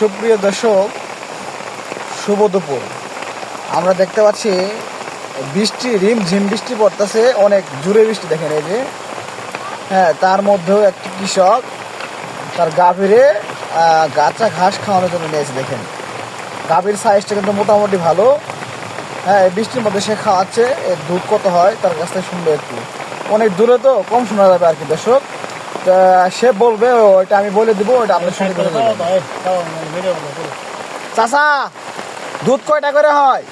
সুপ্রিয় দর্শক, শুভ দুপুর। আমরা দেখতে পাচ্ছি বৃষ্টি, রিম ঝিম বৃষ্টি পড়তেছে, অনেক জোরে বৃষ্টি দেখেন এই যে। হ্যাঁ তার মধ্যেও একটি কৃষক তার গাভীরে গাছা ঘাস খাওয়ানোর জন্য নিয়েছে, দেখেন। গাভীর সাইজটা কিন্তু মোটামুটি ভালো। হ্যাঁ বৃষ্টির মধ্যে সে খাওয়াচ্ছে এর দুধ কত হয়, তার কাছ থেকে শুনবে একটু। অনেক দূরে তো কম শোনা যাবে আর কি, দর্শক। সে বলবে ওইটা আমি বলে দিব ওইটা আপনি শুনে দেবেন চাচা দুধ কয়টা করে হয়?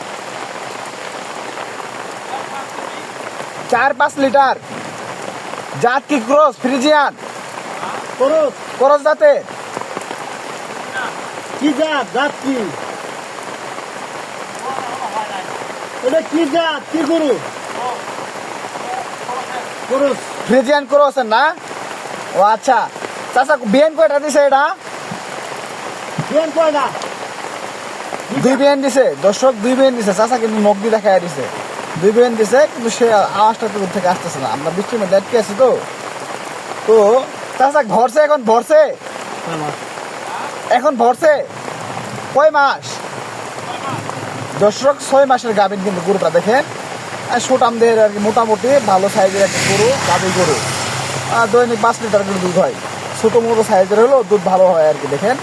চার পাঁচ লিটার। জাত কি ক্রস ফ্রিজিয়ান? করস। ক্রস জাতে? কি জাত জাত কি? এটা কি জাত কি গরু? করস ফ্রিজিয়ান ক্রস না? ও আচ্ছা। চাচা বিএন কয়টা দিছে এটা? বিয়ান কয়টা? দুই বিএন দিছে। দর্শক দুই বিএন দিছে। চাচা কিন্তু নখ দিয়ে দেখা দিছে। দুই বিএন দিছে কিন্তু সে আওয়াজটা তো থেকে আসতেছে না। আমরা বৃষ্টির মধ্যে আটকে আছি তো। তো চাচা ভরছে এখন? ভরছে? এখন ভরছে? কয় মাস? দর্শক ছয় মাসের গাভীর কিন্তু গরুটা দেখেন। আর সুটামদের আর কি মোটামুটি ভালো সাইজের একটা গরু গাভীর গরু। দৈনিক পাঁচ লিটার করে দুধ হয়। ছোটো মোটো সাইজের হলেও দুধ ভালো হয় আর কি, দেখেন।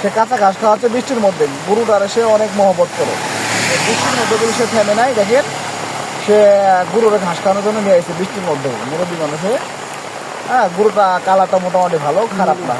সে কাঁচা ঘাস খাওয়াচ্ছে বৃষ্টির মধ্যে। গরুটারে সে অনেক মহব্বত করে। বৃষ্টির মধ্যে কিন্তু সে থেমে নাই, দেখেন। সে গরুরে ঘাস খাওয়ানোর জন্য নিয়ে আসছে বৃষ্টির মধ্যে। মুরব্বী মানুষে। হ্যাঁ গরুটা কালাটা মোটামুটি ভালো, খারাপ না।